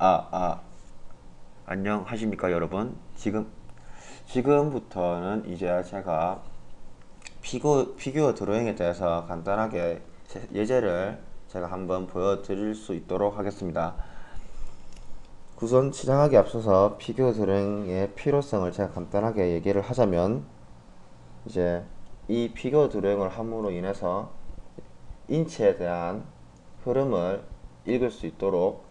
아, 아, 안녕하십니까 여러분. 지금 지금부터는 이제 제가 피규어, 피규어 드로잉에 대해서 간단하게 예제를 제가 한번 보여드릴 수 있도록 하겠습니다. 우선 시작하기 앞서서 피규어 드로잉의 필요성을 제가 간단하게 얘기를 하자면 이제 이 피규어 드로잉을 함으로 인해서 인체에 대한 흐름을 읽을 수 있도록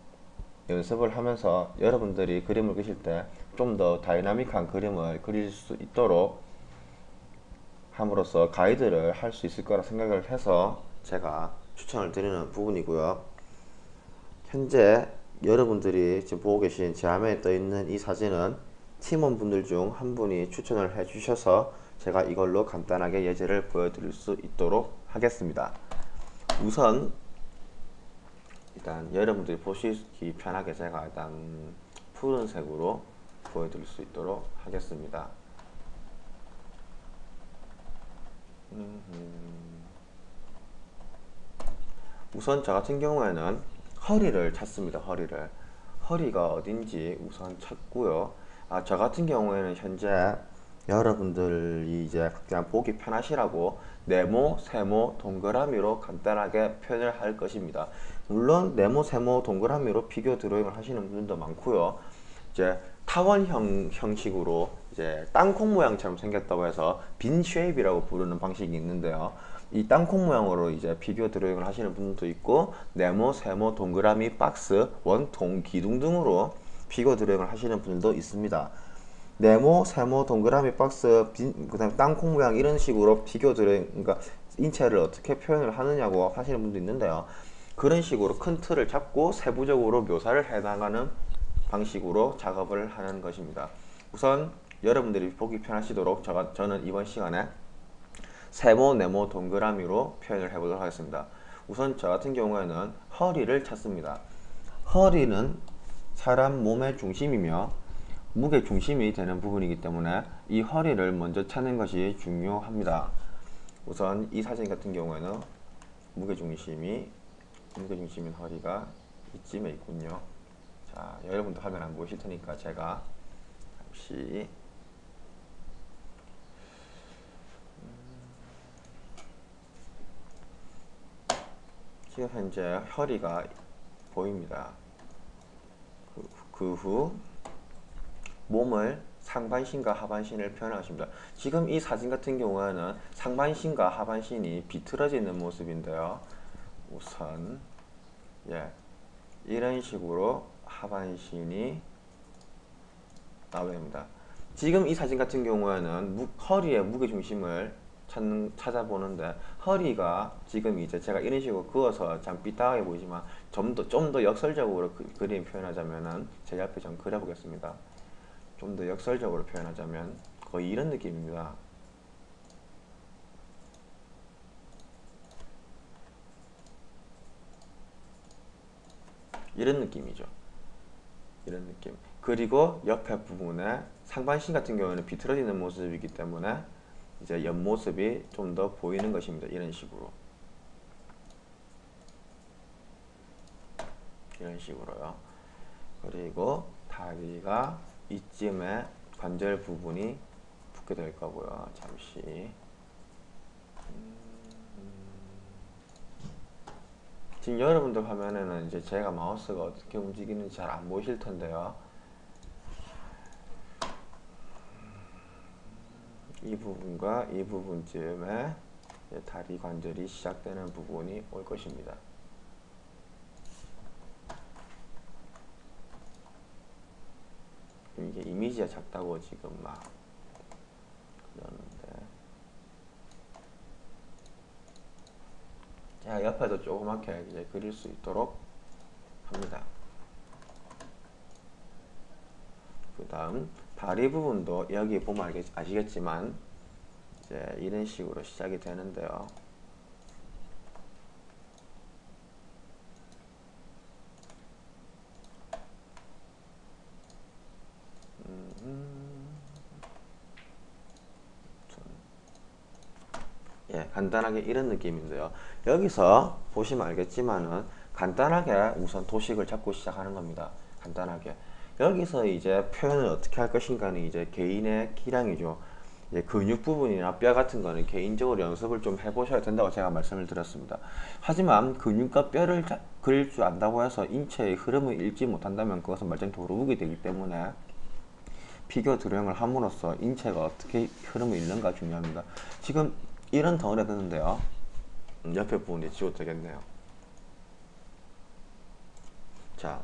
연습을 하면서 여러분들이 그림을 그실 때 좀 더 다이나믹한 그림을 그릴 수 있도록 함으로써 가이드를 할 수 있을 거라 생각을 해서 제가 추천을 드리는 부분이고요. 현재 여러분들이 지금 보고 계신 제 화면에 떠 있는 이 사진은 팀원분들 중 한 분이 추천을 해 주셔서 제가 이걸로 간단하게 예제를 보여드릴 수 있도록 하겠습니다. 우선 일단 여러분들이 보시기 편하게 제가 일단 푸른색으로 보여드릴 수 있도록 하겠습니다. 우선 저 같은 경우에는 허리를 찾습니다. 허리를 허리가 어딘지 우선 찾고요. 아, 저 같은 경우에는 현재 여러분들이 이제 그냥 보기 편하시라고 네모, 세모, 동그라미로 간단하게 표현을 할 것입니다. 물론 네모, 세모, 동그라미로 피규어 드로잉을 하시는 분들도 많고요. 이제 타원형 형식으로 이제 땅콩 모양처럼 생겼다고 해서 빈 쉐입이라고 부르는 방식이 있는데요. 이 땅콩 모양으로 이제 피규어 드로잉을 하시는 분도 있고 네모, 세모, 동그라미, 박스, 원통, 기둥 등으로 피규어 드로잉을 하시는 분들도 있습니다. 네모, 세모, 동그라미, 박스, 빈, 그다음 땅콩 모양 이런 식으로 피규어 드로잉, 그러니까 인체를 어떻게 표현을 하느냐고 하시는 분도 있는데요. 그런 식으로 큰 틀을 잡고 세부적으로 묘사를 해나가는 방식으로 작업을 하는 것입니다. 우선 여러분들이 보기 편하시도록 제가, 저는 이번 시간에 세모, 네모, 동그라미로 표현을 해보도록 하겠습니다. 우선 저 같은 경우에는 허리를 찾습니다. 허리는 사람 몸의 중심이며 무게 중심이 되는 부분이기 때문에 이 허리를 먼저 찾는 것이 중요합니다. 우선 이 사진 같은 경우에는 무게 중심이 무게 중심인 허리가 이쯤에 있군요. 자, 여러분도 화면 안 보이실 테니까 제가 잠시 지금 현재 허리가 보입니다. 그후 그 몸을 상반신과 하반신을 표현하십니다. 지금 이 사진 같은 경우에는 상반신과 하반신이 비틀어져 있는 모습인데요. 우선 예, 이런 식으로 하반신이 나와야 됩니다. 지금 이 사진 같은 경우에는 무, 허리의 무게중심을 찾는, 찾아보는데 허리가 지금 이제 제가 이런 식으로 그어서 참 삐딱하게 보이지만 좀 더 좀 더 역설적으로 그, 그림 표현하자면은 제 옆에 좀 그려보겠습니다. 좀 더 역설적으로 표현하자면 거의 이런 느낌입니다. 이런 느낌이죠. 이런 느낌. 그리고 옆에 부분에 상반신 같은 경우는 비틀어지는 모습이기 때문에 이제 옆모습이 좀 더 보이는 것입니다. 이런 식으로. 이런 식으로요. 그리고 다리가 이쯤에 관절 부분이 붙게 될 거고요. 잠시. 지금 여러분들 화면에는 이제 제가 마우스가 어떻게 움직이는지 잘 안 보이실 텐데요. 이 부분과 이 부분쯤에 다리 관절이 시작되는 부분이 올 것입니다. 이게 이미지가 작다고 지금 막 그러는데 자 옆에도 조그맣게 이제 그릴 수 있도록 합니다. 그 다음 다리 부분도 여기 보면 아시겠지만 이제 이런 식으로 시작이 되는데요. 예, 간단하게 이런 느낌인데요. 여기서 보시면 알겠지만은 간단하게 우선 도식을 잡고 시작하는 겁니다. 간단하게. 여기서 이제 표현을 어떻게 할 것인가는 이제 개인의 기량이죠. 이제 근육 부분이나 뼈 같은 거는 개인적으로 연습을 좀 해보셔야 된다고 제가 말씀을 드렸습니다. 하지만 근육과 뼈를 자- 그릴 줄 안다고 해서 인체의 흐름을 읽지 못한다면 그것은 말짱 도루묵이 되기 때문에 피규어 드로잉을 함으로써 인체가 어떻게 흐름을 읽는가 중요합니다. 지금 이런 덩어리가 되는데요. 음, 옆에 부분이 지워도 되겠네요. 자,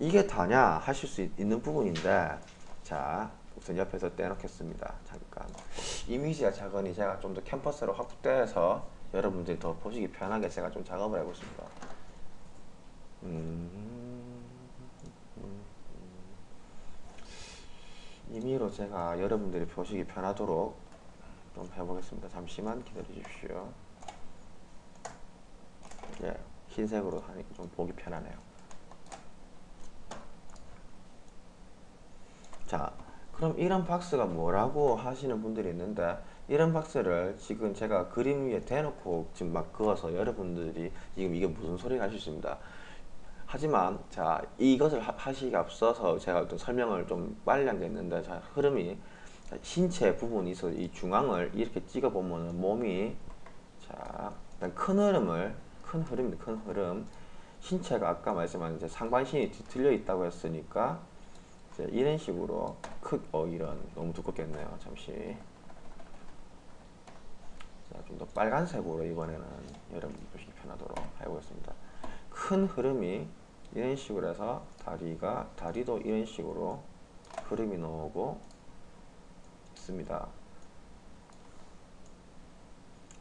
이게 다냐 하실 수 있- 있는 부분인데, 자, 우선 옆에서 떼놓겠습니다. 잠깐. 이미지가 작으니 제가 좀 더 캠퍼스로 확대해서 여러분들이 더 보시기 편하게 제가 좀 작업을 해보겠습니다. 음, 임의로 제가 여러분들이 보시기 편하도록 좀 해보겠습니다. 잠시만 기다려 주십시오. 예, 흰색으로 하니까 좀 보기 편하네요. 자, 그럼 이런 박스가 뭐라고 하시는 분들이 있는데 이런 박스를 지금 제가 그림 위에 대놓고 지금 막 그어서 여러분들이 지금 이게 무슨 소리가 하실 수 있습니다. 하지만 자 이것을 하- 하시기 앞서서 제가 어떤 설명을 좀 빨리 한 게 있는데 자 흐름이 자, 신체 부분이 있어 이 중앙을 이렇게 찍어 보면은 몸이 자 일단 큰 흐름을 큰 흐름입니다. 큰 흐름. 신체가 아까 말씀한 이제 상반신이 뒤틀려 있다고 했으니까 이런 식으로 크 어 이런 너무 두껍겠네요. 잠시. 좀 더 빨간색으로 이번에는 여러분 보시기 편하도록 해보겠습니다. 큰 흐름이 이런 식으로 해서 다리가 다리도 이런 식으로 흐름이 나오고 있습니다.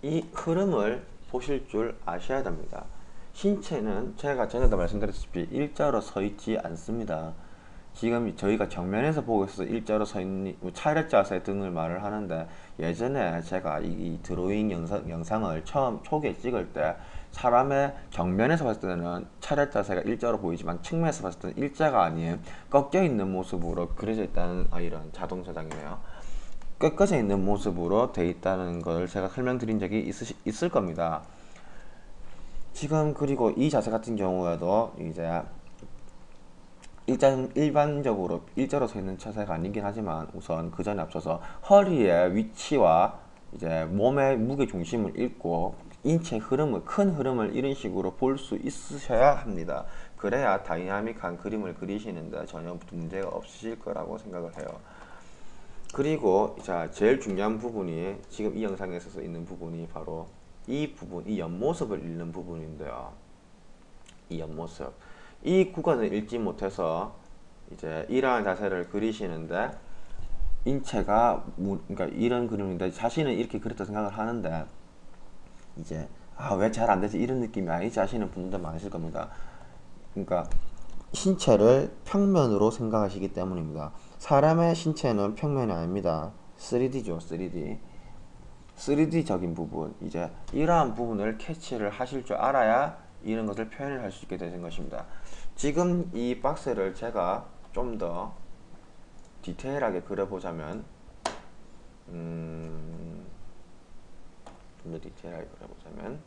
이 흐름을 보실 줄 아셔야 됩니다. 신체는 제가 전에도 말씀드렸다시피 일자로 서 있지 않습니다. 지금 저희가 정면에서 보고 있어서 일자로 서 있는 뭐 차렷 자세 등을 말을 하는데 예전에 제가 이, 이 드로잉 영상, 영상을 처음 초기에 찍을 때 사람의 정면에서 봤을 때는 차렷 자세가 일자로 보이지만 측면에서 봤을 때는 일자가 아닌 꺾여 있는 모습으로 그려져 있다는 아, 이런 자동 저장이네요. 꺾어져 있는 모습으로 돼 있다는 걸 제가 설명드린 적이 있으시, 있을 겁니다. 지금 그리고 이 자세 같은 경우에도 이제 일단 일반적으로 일자로 서 있는 자세가 아니긴 하지만 우선 그 전에 앞서서 허리의 위치와 이제 몸의 무게 중심을 읽고 인체 흐름을 큰 흐름을 이런 식으로 볼 수 있으셔야 합니다. 그래야 다이나믹한 그림을 그리시는데 전혀 문제가 없으실 거라고 생각을 해요. 그리고 자 제일 중요한 부분이 지금 이 영상에 있어서 있는 부분이 바로 이 부분, 이 옆모습을 읽는 부분인데요. 이 옆모습. 이 구간을 읽지 못해서 이제 이러한 자세를 그리시는데 인체가 무, 그러니까 이런 그림인데 자신은 이렇게 그렸다 생각을 하는데 이제 아 왜 잘 안 되지 이런 느낌이 아니지 하시는 분들 많으실 겁니다. 그러니까 신체를 평면으로 생각하시기 때문입니다. 사람의 신체는 평면이 아닙니다. 3D죠, 3D. 3D적인 부분, 이제 이러한 부분을 캐치를 하실 줄 알아야 이런 것을 표현을 할 수 있게 되는 것입니다. 지금 이 박스를 제가 좀 더 디테일하게 그려보자면, 음, 좀 더 디테일하게 그려보자면,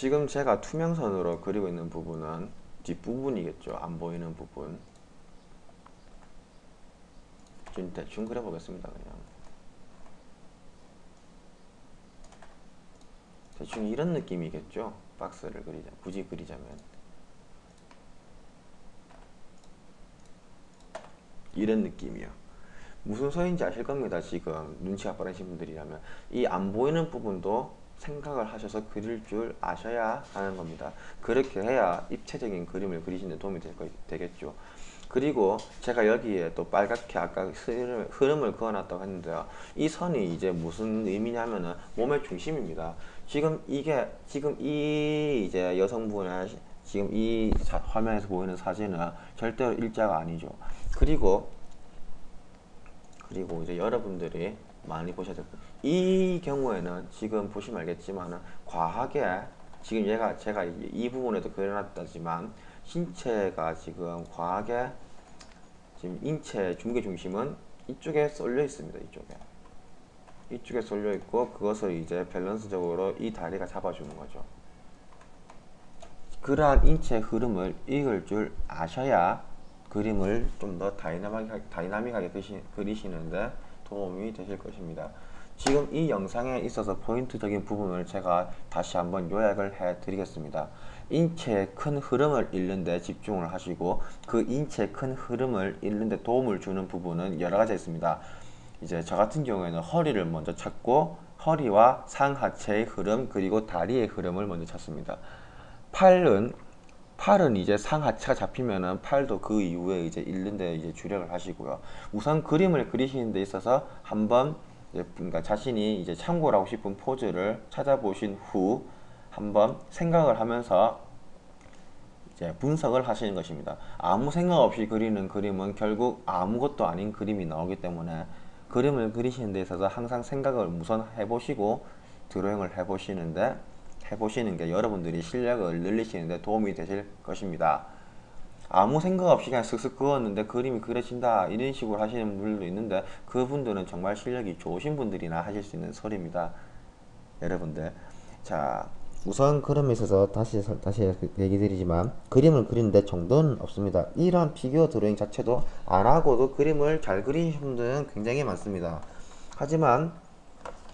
지금 제가 투명선으로 그리고 있는 부분은 뒷부분이겠죠. 안 보이는 부분. 지금 대충 그려보겠습니다. 그냥. 대충 이런 느낌이겠죠. 박스를 그리자. 굳이 그리자면. 이런 느낌이요. 무슨 소리인지 아실 겁니다. 지금 눈치가 빠르신 분들이라면 이 안 보이는 부분도 생각을 하셔서 그릴 줄 아셔야 하는 겁니다. 그렇게 해야 입체적인 그림을 그리시는 데 도움이 될 거, 되겠죠. 그리고 제가 여기에 또 빨갛게 아까 흐름을, 흐름을 그어놨다고 했는데요. 이 선이 이제 무슨 의미냐면은 몸의 중심입니다. 지금 이게 지금 이 이제 여성분의 지금 이 자, 화면에서 보이는 사진은 절대로 일자가 아니죠. 그리고 그리고 이제 여러분들이 많이 보셔야 될 것. 이 경우에는 지금 보시면 알겠지만 과하게 지금 얘가 제가 이, 이 부분에도 그려놨다지만 신체가 지금 과하게 지금 인체 중계 중심은 이쪽에 쏠려 있습니다. 이쪽에. 이쪽에 쏠려 있고 그것을 이제 밸런스적으로 이 다리가 잡아주는 거죠. 그러한 인체 흐름을 읽을 줄 아셔야 그림을 좀 더 다이나믹하게, 다이나믹하게 그시, 그리시는데 도움이 되실 것입니다. 지금 이 영상에 있어서 포인트적인 부분을 제가 다시 한번 요약을 해 드리겠습니다. 인체의 큰 흐름을 읽는데 집중을 하시고 그 인체의 큰 흐름을 읽는데 도움을 주는 부분은 여러 가지 있습니다. 이제 저 같은 경우에는 허리를 먼저 찾고 허리와 상하체의 흐름 그리고 다리의 흐름을 먼저 찾습니다. 팔은 팔은 이제 상하체가 잡히면은 팔도 그 이후에 이제 읽는데 이제 주력을 하시고요. 우선 그림을 그리시는 데 있어서 한번 그러니까 자신이 이제 참고를 하고 싶은 포즈를 찾아보신 후 한번 생각을 하면서 이제 분석을 하시는 것입니다. 아무 생각 없이 그리는 그림은 결국 아무것도 아닌 그림이 나오기 때문에 그림을 그리시는 데 있어서 항상 생각을 우선 해보시고 드로잉을 해보시는데 해보시는 게 여러분들이 실력을 늘리시는데 도움이 되실 것입니다. 아무 생각 없이 그냥 슥슥 그었는데 그림이 그려진다 이런 식으로 하시는 분들도 있는데 그분들은 정말 실력이 좋으신 분들이나 하실 수 있는 소리입니다. 여러분들 자 우선 그림에 있어서 다시 설- 다시 얘기 드리지만 그림을 그리는데 정도는 없습니다. 이런 피규어 드로잉 자체도 안 하고도 그림을 잘 그리시는 분들은 굉장히 많습니다. 하지만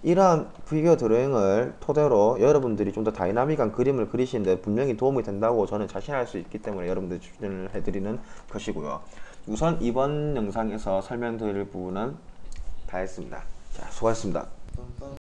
이러한 피규어 드로잉을 토대로 여러분들이 좀 더 다이나믹한 그림을 그리시는데 분명히 도움이 된다고 저는 자신할 수 있기 때문에 여러분들 추천을 해드리는 것이고요. 우선 이번 영상에서 설명드릴 부분은 다 했습니다. 자, 수고하셨습니다.